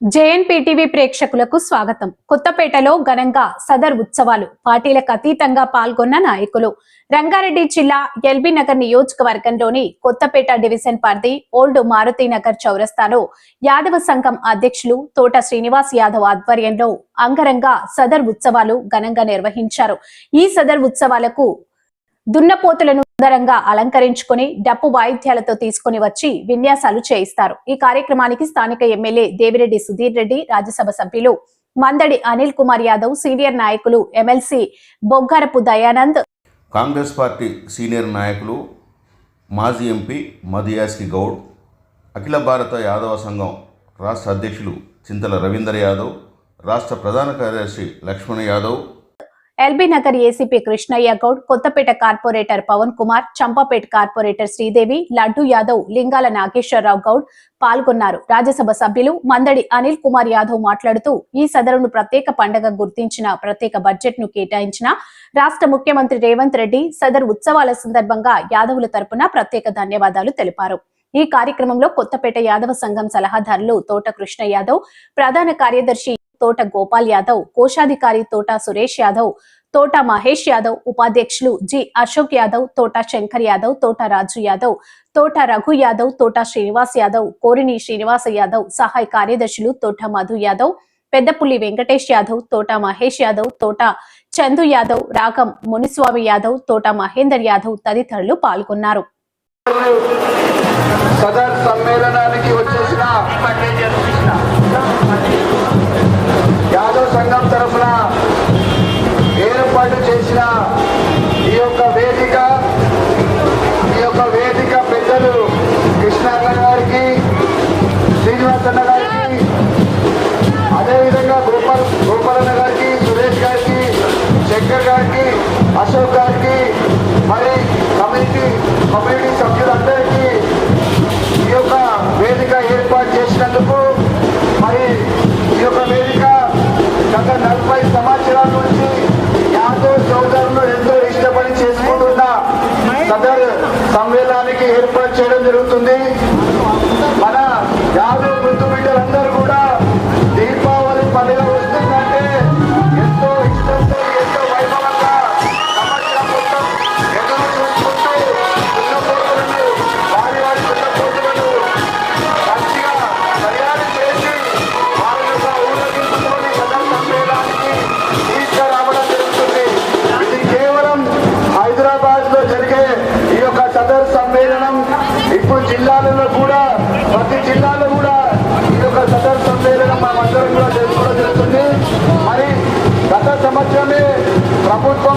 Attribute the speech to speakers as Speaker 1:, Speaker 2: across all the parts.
Speaker 1: జేఎన్పీటీవీ ప్రేక్షకులకు స్వాగతం. కొత్తపేటలో ఘనంగా సదర్ ఉత్సవాలు పార్టీలకు అతీతంగా పాల్గొన్న నాయకులు. రంగారెడ్డి జిల్లా ఎల్బీ నగర్ నియోజకవర్గంలోని కొత్తపేట డివిజన్ పరిధి ఓల్డ్ మారుతి నగర్ చౌరస్తాలో యాదవ సంఘం అధ్యక్షులు తోట శ్రీనివాస్ యాదవ్ ఆధ్వర్యంలో అంగరంగ సదర్ ఉత్సవాలు ఘనంగా నిర్వహించారు. ఈ సదర్ ఉత్సవాలకు దున్నపోతులను సుందరంగా అలంకరించుకొని డప్పు వాయిద్యాలతో తీసుకుని వచ్చి విన్యాసాలు చేయిస్తారు. ఈ కార్యక్రమానికి స్థానిక ఎమ్మెల్యే దేవిరెడ్డి సుధీర్ రెడ్డి రాజ్యసభ సభ్యులు మందడి అనిల్ కుమార్ యాదవ్ సీనియర్ నాయకులు MLC Boggarapu Dayanand.
Speaker 2: Congress party senior నాయకులు మాజీ ఎంపీ మధుయాస్కి గౌడ్ అఖిల భారత యాదవ సంఘం రాష్ట్ర అధ్యక్షులు చింతల రవీందర్ యాదవ్ రాష్ట్ర ప్రధాన కార్యదర్శి Laxman Yadav
Speaker 1: LB Nagar ACP Krishnaiah Goud Kothapet corporator Pavan Kumar Champapet corporator Sridevi Laddu Yadav Lingala Nageswara Rao Goud పాల్గొన్నారు. రాజ్యసభ సభ్యులు మందడి అనిల్ కుమార్ యాదవ్ మాట్లాడుతూ ఈ సదరును ప్రత్యేక పండగ గుర్తించిన ప్రత్యేక బడ్జెట్ను కేటాయించిన రాష్ట్ర ముఖ్యమంత్రి రేవంత్ రెడ్డి సదర్ ఉత్సవాల సందర్భంగా యాదవుల తరపున ప్రత్యేక ధన్యవాదాలు తెలిపారు. ఈ కార్యక్రమంలో కొత్తపేట యాదవ సంఘం సలహాదారులు తోట కృష్ణ యాదవ్ ప్రధాన కార్యదర్శి తోట గోపాల్ యాదవ్ కోశాధికారి తోట సురేష్ యాదవ్ తోట మహేష్ యాదవ్ ఉపాధ్యక్షులు జి. అశోక్ యాదవ్ తోట శంకర్ యాదవ్ తోట రాజు యాదవ్ తోట రఘు యాదవ్ తోట శ్రీనివాస్ యాదవ్ కోరిని శ్రీనివాస యాదవ్ సహాయ కార్యదర్శులు తోట మధు యాదవ్ పెద్దపుల్లి వెంకటేష్ యాదవ్ తోట మహేష్ యాదవ్ తోట చందు యాదవ్ రాగం మునిస్వామి యాదవ్ తోట మహేందర్ యాదవ్ తదితరులు పాల్గొన్నారు.
Speaker 3: సదర్ సమ్మేళనానికి వచ్చేసిన జిల్లాలలో కూడా ప్రతి జిల్లాలో కూడా ఈ యొక్క సదర్ సమ్మేళనం మనం అందరం కూడా చేసుకోవడం జరుగుతుంది మరి గత సంవత్సరమే ప్రభుత్వం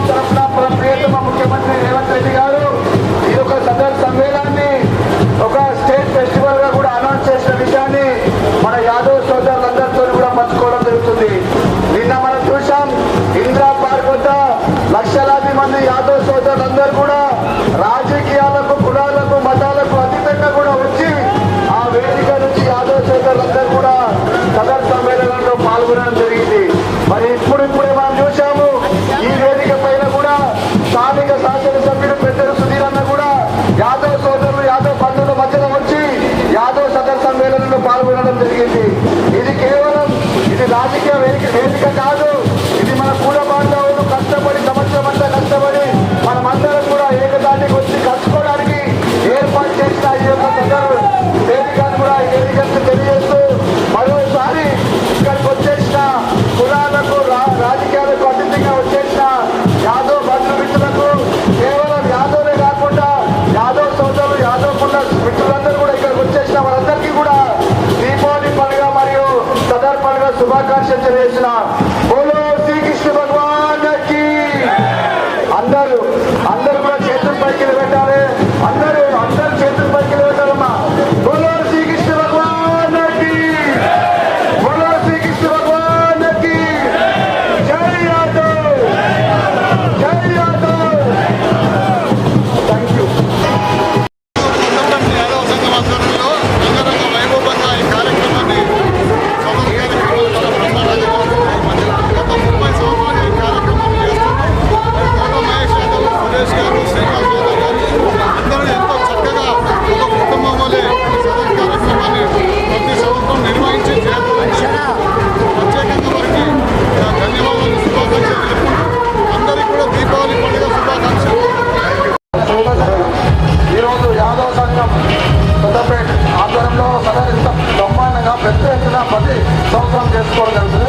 Speaker 4: సొంతం చేసుకోగలుగుతుంది